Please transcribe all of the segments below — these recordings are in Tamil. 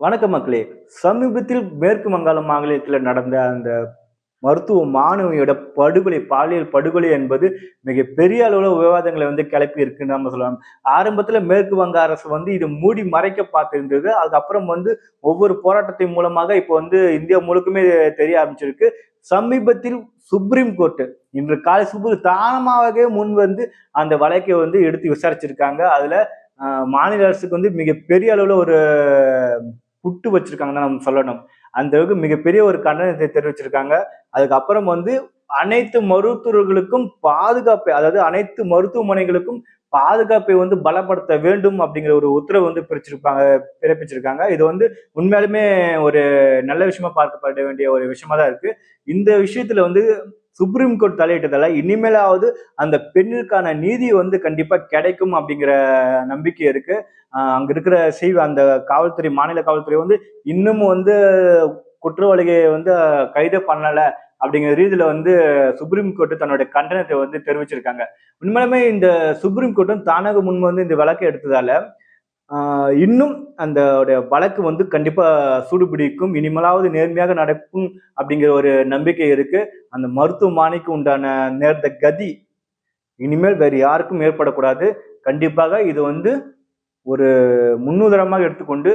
வணக்கம் மக்களே. சமீபத்தில் மேற்கு வங்காள மாநிலத்தில் நடந்த அந்த மருத்துவ மாணவியோட படுகொலை பாலியல் படுகொலை என்பது மிக பெரிய அளவுல விவாதங்களை வந்து கிளப்பி இருக்குன்னு நம்ம சொல்லலாம். ஆரம்பத்துல மேற்கு வங்க அரசு வந்து இது மூடி மறைக்க பார்த்திருந்தது. அதுக்கப்புறம் வந்து ஒவ்வொரு போராட்டத்தின் மூலமாக இப்போ வந்து இந்தியா முழுக்குமே தெரிய ஆரம்பிச்சிருக்கு. சமீபத்தில் சுப்ரீம் கோர்ட் இன்று காலை சுப்ரீ தானமாகவே முன் வந்து அந்த வழக்கை வந்து எடுத்து விசாரிச்சிருக்காங்க. அதுல மாநில அரசுக்கு வந்து மிகப்பெரிய அளவுல ஒரு புட்டு வச்சிருக்காங்கன்னு நம்ம சொல்லணும். அந்த அளவுக்கு மிகப்பெரிய ஒரு கண்டனத்தை தெரிவிச்சிருக்காங்க. அதுக்கப்புறம் வந்து அனைத்து மருத்துவர்களுக்கும் பாதுகாப்பை அதாவது அனைத்து மருத்துவமனைகளுக்கும் பாதுகாப்பை வந்து பலப்படுத்த வேண்டும் அப்படிங்கிற ஒரு உத்தரவு வந்து பிரிச்சிருப்பாங்க பிறப்பிச்சிருக்காங்க. இது வந்து உண்மையாலுமே ஒரு நல்ல விஷயமா பார்க்கப்பட வேண்டிய ஒரு விஷயமா தான் இருக்கு. இந்த விஷயத்துல வந்து சுப்ரீம் கோர்ட் தலையிட்டதால இனிமேலாவது அந்த பெண்ணுக்கான நீதி வந்து கண்டிப்பா கிடைக்கும் அப்படிங்கிற நம்பிக்கை இருக்கு. அங்க இருக்கிற செய்வ அந்த காவல்துறை மாநில காவல்துறை வந்து இன்னமும் வந்து குற்றவாளிகளை வந்து கைது பண்ணல அப்படிங்கிற ரீதியில வந்து சுப்ரீம் கோர்ட் தன்னுடைய கண்டனத்தை வந்து தெரிவிச்சிருக்காங்க. உண்மையிலுமே இந்த சுப்ரீம் கோர்ட்டும் தானாக முன் வந்து இந்த வழக்கை எடுத்ததால இன்னும் அந்த வழக்கு வந்து கண்டிப்பா சூடுபிடிக்கும். இனிமேலாவது நேர்மையாக நடக்கும் அப்படிங்கிற ஒரு நம்பிக்கை இருக்கு. அந்த மருத்துவமனைக்கு உண்டான நேர்ந்த கதி இனிமேல் வேறு யாருக்கும் ஏற்படக்கூடாது. கண்டிப்பாக இது வந்து ஒரு முன்னுதாரணமாக எடுத்துக்கொண்டு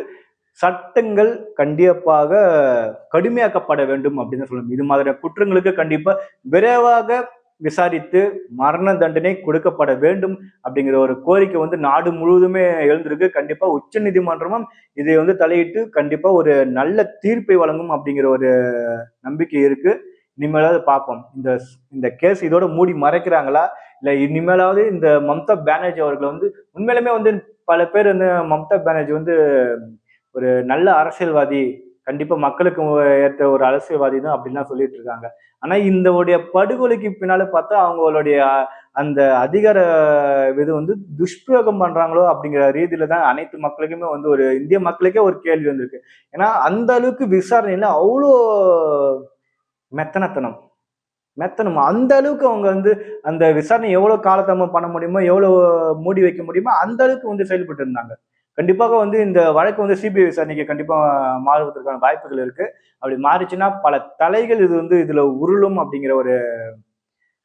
சட்டங்கள் கண்டிப்பாக கடுமையாக்கப்பட வேண்டும் அப்படின்னு சொல்லணும். இது மாதிரியான குற்றங்களுக்கு கண்டிப்பா விரைவாக விசாரித்து மரண தண்டனை கொடுக்கப்பட வேண்டும் அப்படிங்கிற ஒரு கோரிக்கை வந்து நாடு முழுவதுமே எழுந்திருக்கு. கண்டிப்பா உச்ச நீதிமன்றமும் இதை வந்து தலையிட்டு கண்டிப்பா ஒரு நல்ல தீர்ப்பை வழங்கும் அப்படிங்கிற ஒரு நம்பிக்கை இருக்கு. இனிமேலாவது பார்ப்போம். இந்த இந்த கேஸ் இதோட மூடி மறைக்கிறாங்களா? இல்ல இனிமேலாவது இந்த மம்தா பானர்ஜி அவர்கள் வந்து உண்மையிலுமே வந்து பல பேர் வந்து மம்தா பானர்ஜி வந்து ஒரு நல்ல அரசியல்வாதி கண்டிப்பா மக்களுக்கு ஏற்ற ஒரு அரசியல்வாதி தான் அப்படின்லாம் சொல்லிட்டு இருக்காங்க. ஆனா இந்த உடைய படுகொலைக்கு பின்னால பார்த்தா அவங்களுடைய அந்த அதிகார இது வந்து துஷ்பிரயோகம் பண்றாங்களோ அப்படிங்கிற ரீதியில தான் அனைத்து மக்களுக்குமே வந்து ஒரு இந்திய மக்களுக்கே ஒரு கேள்வி வந்திருக்கு. ஏன்னா அந்த அளவுக்கு விசாரணையில அவ்வளோ மெத்தனத்தனம். மெத்தனம். அந்த அளவுக்கு அவங்க வந்து அந்த விசாரணை எவ்வளவு காலதாமம் பண்ண முடியுமோ எவ்வளவு மூடி வைக்க முடியுமோ அந்த அளவுக்கு வந்து செயல்பட்டு இருந்தாங்க. கண்டிப்பாக வந்து இந்த வழக்கு வந்து சிபிஐ விசாரணைக்கு கண்டிப்பாக மாறுவதற்கான வாய்ப்புகள் இருக்கு. அப்படி மாறிச்சுன்னா பல தலைகள் இது வந்து இதுல உருளும் அப்படிங்கிற ஒரு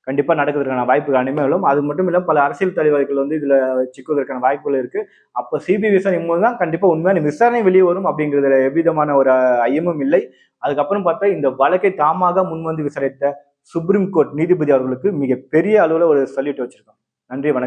கண்டிப்பா நடக்கிறதுக்கான வாய்ப்புகள் அனிமேலும் அது மட்டும் இல்லாமல் பல அரசியல் தலைவர்கள் வந்து இதுல சிக்குவதற்கான வாய்ப்புகள் இருக்கு. அப்போ சிபிஐ விசாரணை மூலம் தான் கண்டிப்பா உண்மையான விசாரணை வெளியே வரும் அப்படிங்கிறதுல எவ்விதமான ஒரு ஐயமும் இல்லை. அதுக்கப்புறம் பார்த்தா இந்த வழக்கை தாமாக முன்வந்து விசாரித்த சுப்ரீம் கோர்ட் நீதிபதி அவர்களுக்கு மிகப்பெரிய அளவில் ஒரு சல்யூட் வச்சிருக்கோம் நன்றி வணக்கம்.